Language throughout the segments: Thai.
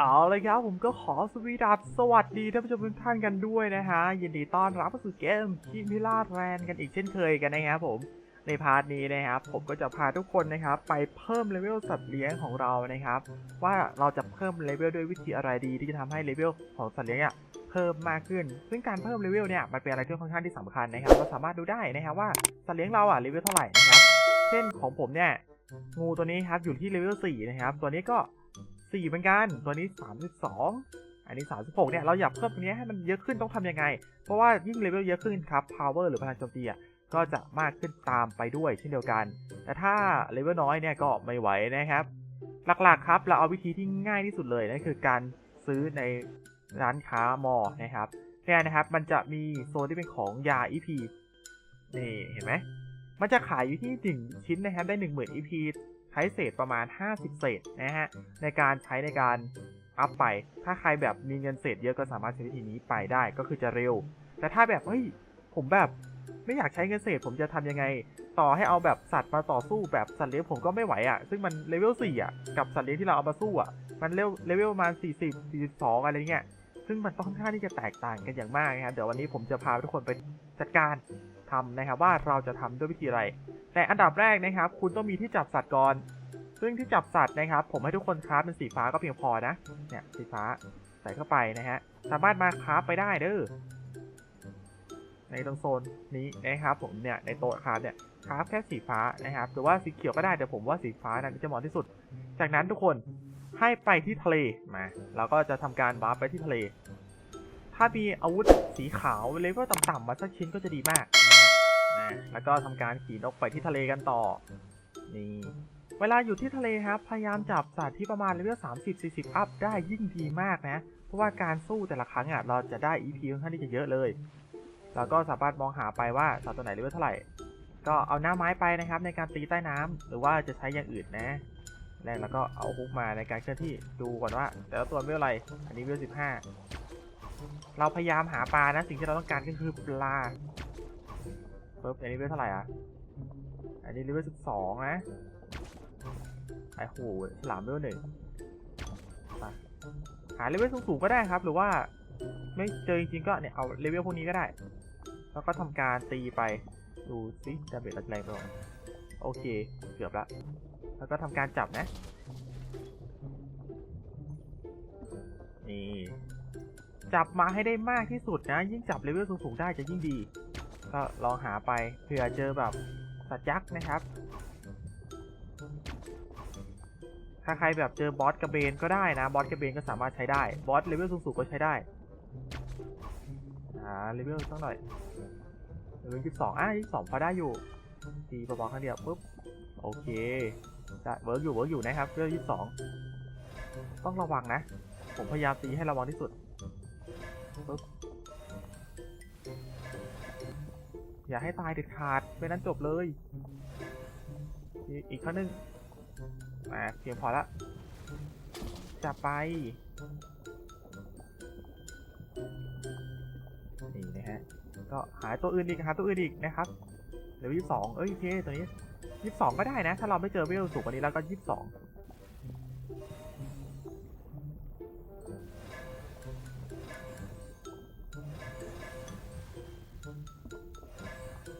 เอาเลยครับผมก็ขอสวีดัสสวัสดีท่านผู้ชมทุกท่านกันด้วยนะฮะ ยินดีต้อนรับเข้าสู่เกมคิมิล่าแรนกันอีกเช่นเคยกันนะครับผมในพาร์ทนี้นะครับผมก็จะพาทุกคนนะครับไปเพิ่มเลเวลสัตว์เลี้ยงของเรานะครับ ว่าเราจะเพิ่มเลเวลด้วยวิธีอะไรดีที่จะทำให้เลเวลของสัตว์เลี้ยงอะเพิ่มมากขึ้น ซึ่งการเพิ่มเลเวลเนี่ยมันเป็นอะไรที่ค่อนข้างที่สำคัญนะครับเราสามารถดูได้นะครับว่าสัตว์เลี้ยงเราอะเลเวลเท่าไหร่นะครับเช่นของผมเนี่ยงูตัวนี้ครับอยู่ที่เลเวล4นะครับตัวนี้ก็ 4 เหมือนกัน ตัวนี้ 32 อันนี้ 36 เนี่ย เราอยากเพิ่มตรงนี้ให้มันเยอะขึ้นต้องทำยังไง เพราะว่ายิ่งเลเวลเยอะขึ้นครับ power หรือพลังโจมตีอะก็จะมากขึ้นตามไปด้วยเช่นเดียวกัน แต่ถ้าเลเวลน้อยเนี่ยก็ไม่ไหวนะครับ หลักๆครับ เราเอาวิธีที่ง่ายที่สุดเลยนั่นคือการซื้อในร้านค้ามอนะครับเนี่ยนะครับมันจะมีโซนที่เป็นของยา EP นี่เห็นไหมมันจะขายอยู่ที่1ชิ้นนะครับได้ 10,000 EP ช้เศษประมาณ 50 เศษนะฮะในการใช้ในการอัพไป ถ้าใครแบบมีเงินเศษเยอะก็สามารถใช้วิธีนี้ไปได้ก็คือจะเร็ว แต่ถ้าแบบเฮ้ยผมแบบไม่อยากใช้เงินเศษผมจะทำยังไง ต่อให้เอาแบบสัตว์มาต่อสู้แบบสัตว์เลี้ยงผมก็ไม่ไหวอะ่ะ ซึ่งมันเลเวล4อะกับสัตว์เลี้ยงที่เราเอามาสู้อะมันเลเวลเลเวลประมาณ40 42อะไรเงี้ยซึ่งมันต้องค่อนข้างที่จะแตกต่างกันอย่างมากนะครับเดี๋ยววันนี้ผมจะพาทุกคนไปจัดการทำนะครับว่าเราจะทำด้วยวิธีอะไร แต่อันดับแรกนะครับ คุณต้องมีที่จับสัตว์ก่อน ซึ่งที่จับสัตว์นะครับ ผมให้ทุกคนคราฟเป็นสีฟ้าก็เพียงพอนะ เนี่ยสีฟ้าใส่เข้าไปนะฮะ สามารถมาคราฟไปได้เด้อ ในตรงโซนนี้นะครับ ผมเนี่ยในโต๊ะคราฟเนี่ยคราฟแค่สีฟ้านะครับหรือว่าสีเขียวก็ได้แต่ผมว่าสีฟ้านั้นจะเหมาะที่สุด จากนั้นทุกคนให้ไปที่ทะเลมาเราก็จะทำการวาร์ไปที่ทะเล ถ้ามีอาวุธสีขาวเลเวลต่ำๆมาสักชิ้นก็จะดีมาก แล้วก็ทำการขี่นกไปที่ทะเลกันต่อ นี่ เวลาอยู่ที่ทะเลครับ พยายามจับสัตว์ที่ประมาณเลเวล30 40อัพได้ยิ่งดีมากนะ เพราะว่าการสู้แต่ละครั้งอะเราจะได้ EP ค่อนข้างที่จะเยอะเลย แล้วก็สามารถมองหาไปว่าสัตว์ตัวไหนเลเวลเท่าไหร่ ก็เอาหน้าไม้ไปนะครับ ในการตีใต้น้ำหรือว่าจะใช้อย่างอื่นนะแรกแล้วก็เอาฮุกมาในการเคลื่อนที่ดูก่อนว่า แต่ละตัวเลเวลอะไร อันนี้เลเวล15เราพยายามหาปลานะสิ่งที่เราต้องการก็คือปลา ปึ๊บอันนี้เลเวลเท่าไหร่อะ อันนี้เลเวลสิบสองนะไอ้โหฉลามเลเวลหนึ่งหาเลเวลสูงๆก็ได้ครับ หรือว่าไม่เจอจริงๆก็เนี่ยเอาเลเวลพวกนี้ก็ได้ แล้วก็ทำการตีไปดูซิดาเมจแรงไปก่อนโอเค เกือบละ แล้วก็ทำการจับนะ นี่ จับมาให้ได้มากที่สุดนะ ยิ่งจับเลเวลสูงๆได้จะยิ่งดี ก็ลองหาไปเผื่อเจอแบบสัตว์ยักษ์นะครับ ถ้าใครแบบเจอบอสกระเบนก็ได้นะ บอสกระเบนก็สามารถใช้ได้ บอสเลเวลสูงๆก็ใช้ได้อ่าเลเวลสักหน่อยเลเวลยี่สิบสองอะยี่สองพอได้อยู่ตีเบาๆครั้งเดียวปุ๊บโอเคได้เวิร์กอยู่เวิร์กอยู่นะครับเลเวลยี่สิบสองต้องระวังนะ ผมพยายามตีให้ระวังที่สุดปุ๊บ อย่าให้ตายเด็ดขาดไม่นั้นจบเลย อีกอีกครั้งหนึ่งมาเพียงพอละ จะไป นี่นะฮะ ก็หาตัวอื่นอีกหาตัวอื่นอีกนะครับเดี๋ยวยี่สิบสองเอ้ยโอเคตัวนี้ยี่สิบสองก็ได้นะ ถ้าเราไม่เจอเวลสูงกว่านี้แล้วก็ยี่สิบสอง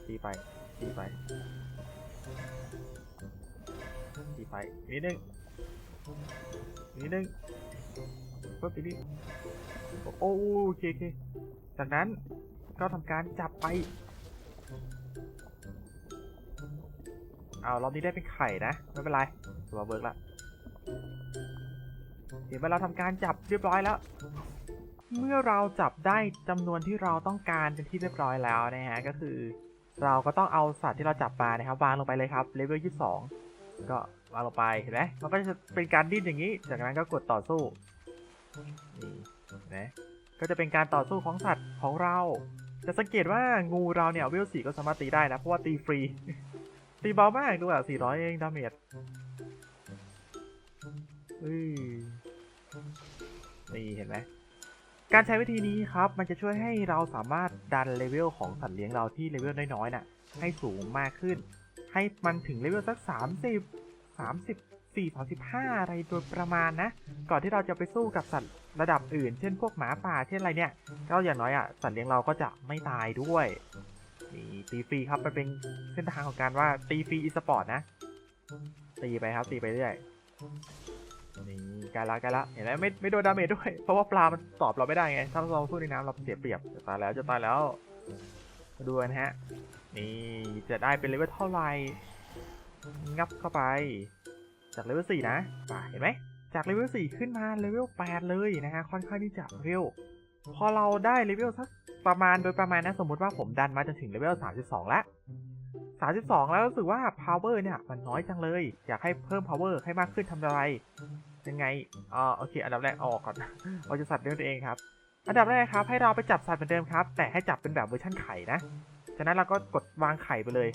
ตีไปตีไปตีไปนิดนึงนิดนึงปุ๊บอีกนิดโอ้โอเคโอเคจากนั้นก็ทำการจับไปเอารอบนี้ได้เป็นไข่นะ ไม่เป็นไรตัวเบิร์กละเดี๋ยวเราทำการจับเรียบร้อยแล้ว เมื่อเราจับได้จำนวนที่เราต้องการเป็นที่เรียบร้อยแล้วนะฮะก็คือ เราก็ต้องเอาสัตว์ที่เราจับมานะครับวางลงไปเลยครับเลเวล22ก็วางลงไปเห็นไหมมันก็จะเป็นการดิ้นอย่างนี้ จากนั้นก็กดต่อสู้นี่เห็นไหมก็จะเป็นการต่อสู้ของสัตว์ของเรา จะสังเกตว่างูเราเนี่ยเวลสี่ก็สามารถตีได้นะเพราะว่าตีฟรีตีเบามากดูอะ400เองดาเมจนี่เห็นไหม การใช้วิธีนี้ครับ มันจะช่วยให้เราสามารถดันเลเวลของสัตว์เลี้ยงเราที่เลเวลน้อยๆน่ะ ให้สูงมากขึ้น ให้มันถึงเลเวลสัก 30 30 4 35 อะไรโดยประมาณนะ ก่อนที่เราจะไปสู้กับสัตว์ระดับอื่น เช่นพวกหมาป่า เช่นอะไรเนี่ย ก็อย่างน้อยอะ สัตว์เลี้ยงเราก็จะไม่ตายด้วย นี่ตีฟรีครับ มันเป็นเส้นทางของการว่าตีฟรีอีสปอร์ตนะ ตีไปครับ ตีไปเรื่อย นี่ใกล้ละใกล้ละเห็นไหมไม่ไม่โดนดาเมจด้วย เพราะว่าปลามันตอบเราไม่ได้ไง ถ้าเราสู้ในน้ำเราเสียเปรียบจะตายแล้วจะตายแล้วมาดูกันฮะ นี่จะได้เป็นเลเวลเท่าไหร่งับเข้าไป จากเลเวล4นะป่าเห็นไหมจากเลเวล4ขึ้นมาเลเวล8เลยนะฮะค่อนข้างที่จะเร็วพอเราได้เลเวลสักประมาณโดยประมาณนะสมมุติว่าผมดันมาจนถึงเลเวล32 แล้ว 32 แล้วรู้สึกว่า power เนี่ย มันน้อยจังเลย อยากให้เพิ่ม power ให้มากขึ้นทำอะไร ยังไงอ๋อโอเค อันดับแรกออกก่อนเราจะสัตว์เลี้ยงตัวเองครับ อันดับแรกครับ ให้เราไปจับสัตว์เหมือนเดิมครับ แต่ให้จับเป็นแบบเวอร์ชั่นไข่นะฉะนั้นเราก็กดวางไข่ไปเลย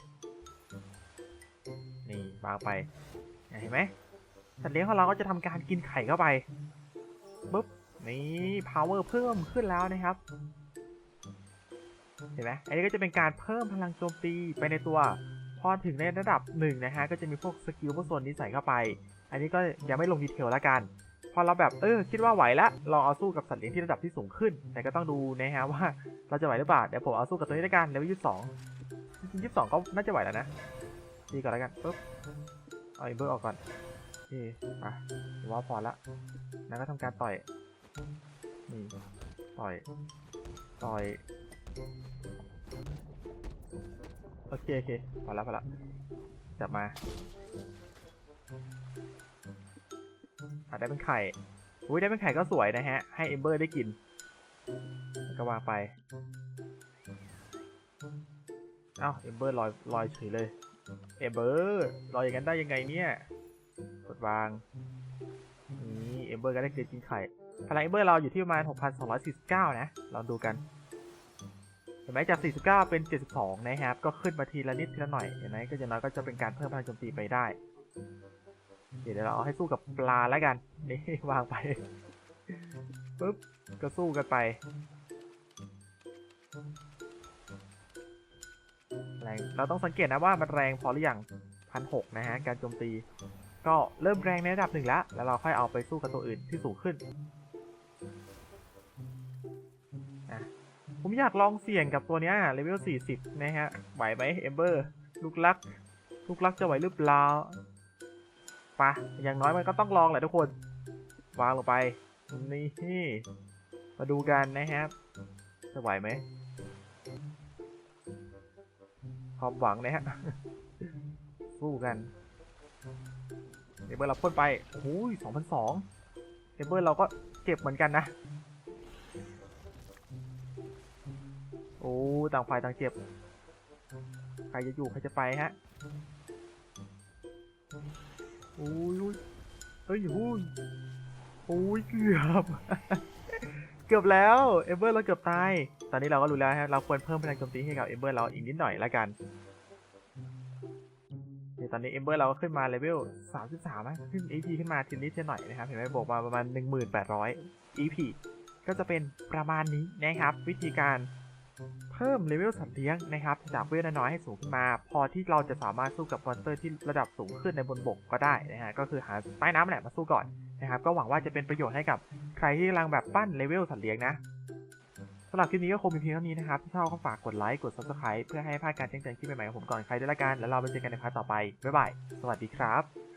นี่วางไปเห็นไหมสัตว์เลี้ยงของเราก็จะทำการกินไข่เข้าไปปุ๊บนี่ power เพิ่มขึ้นแล้วนะครับ เห็นไหมอันนี้ก็จะเป็นการเพิ่มพลังโจมตีไปในตัว พอถึงในระดับหนึ่งนะฮะก็จะมีพวกสกิลพวกโซนนี้ใส่เข้าไป อันนี้ก็ยังไม่ลงดีเทลแล้วกัน พอเราแบบเออคิดว่าไหวละลองเอาสู้กับสัตว์เลี้ยงที่ระดับที่สูงขึ้น แต่ก็ต้องดูนะฮะว่าเราจะไหวหรือเปล่าเดี๋ยวผมเอาสู้กับตัวนี้แล้วกันเลเวลยี่สิบสองจริงยี่สิบสองก็น่าจะไหวแล้วนะดีก่อนแล้วกันปุ๊บเอาอินเบอร์ออกก่อนโอเคไปผมว่าพอละแล้วก็ทำการต่อยนี่ต่อย ต่อย โอเคโอเคพอและพอและจับมาอะได้เป็นไข่ อุ้ยได้เป็นไข่ก็สวยนะฮะ ให้เอมเบอร์ได้กิน ก็วางไป เอ้าเอมเบอร์ลอยลอยเฉยเลย เอมเบอร์ลอยอย่างนั้นได้ยังไงเนี่ย กดวาง นี่เอมเบอร์ก็ได้เกินกินไข่ พลังเอมเบอร์เราอยู่ที่ประมาณ 6,249 นะ ลองดูกัน เห็นไหมจาก 49 เป็น 72 นะครับ ก็ขึ้นมาทีละนิดทีละหน่อย เห็นไหมก็อย่างน้อยก็จะเป็นการเพิ่มพลังโจมตีไปได้ เดี๋ยวเราเอาให้สู้กับปลาแล้วกัน นี่วางไปปุ๊บ ก็สู้กันไป แรง เราต้องสังเกตนะว่ามันแรงพอหรือยังพันหกนะฮะ การโจมตี ก็เริ่มแรงในระดับหนึ่งแล้ว แล้วเราค่อยเอาไปสู้กับตัวอื่นที่สูงขึ้น ผมอยากลองเสี่ยงกับตัวเนี้ยเลเวล 40 นะฮะ ไหวไหมเอมเบอร์ ลูกลัก ลูกลักจะไหวหรือเปล่าปะอย่างน้อยมันก็ต้องลองแหละทุกคน วางลงไป นี่ มาดูกันนะครับ จะไหวไหมความหวังนะฮะ สู้กัน เอเบอร์เราพ่นไปโอ้ย2,002เอเบอร์เราก็เจ็บเหมือนกันนะ โอ้ต่างฝ่ายต่างเจ็บ ใครจะอยู่ใครจะไปฮะโอ้ยอุ้ยเฮ้ยโอ้ยเกือบเกือบแล้วเอเบอร์เราเกือบตาย ตอนนี้เราก็รู้แล้วฮะเราควรเพิ่มพลังโจมตีให้กับเอเบอร์เราอีกนิดหน่อยละกันเดี๋ยวตอนนี้เอเบอร์เราก็ขึ้นมาเลเวล33นะขึ้น EP ขึ้นมาทีนิดทีหน่อยนะครับ เห็นไหมบวกมาประมาณ 1800 EP ก็จะเป็นประมาณนี้นะครับ วิธีการ เพิ่มเลเวลสัตว์เลี้ยงนะครับจากเวลน้อยให้สูงขึ้นมา พอที่เราจะสามารถสู้กับมอนสเตอร์ที่ระดับสูงขึ้นในบนบกก็ได้นะฮะก็คือหาใต้น้ำแหละมาสู้ก่อนนะครับก็หวังว่าจะเป็นประโยชน์ให้กับใครที่กำลังแบบปั้นเลเวลสัตว์เลี้ยงนะสำหรับคลิปนี้ก็คงมีเพียงเท่านี้นะครับถ้าชอบก็ฝากกดไลค์ กด subscribe เพื่อให้พลาดการแจ้งเตือนคลิปใหม่ๆของผมก่อนใครด้วยละกัน แล้วเราไปเจอกันในพาร์ทต่อไป บ๊ายบาย สวัสดีครับ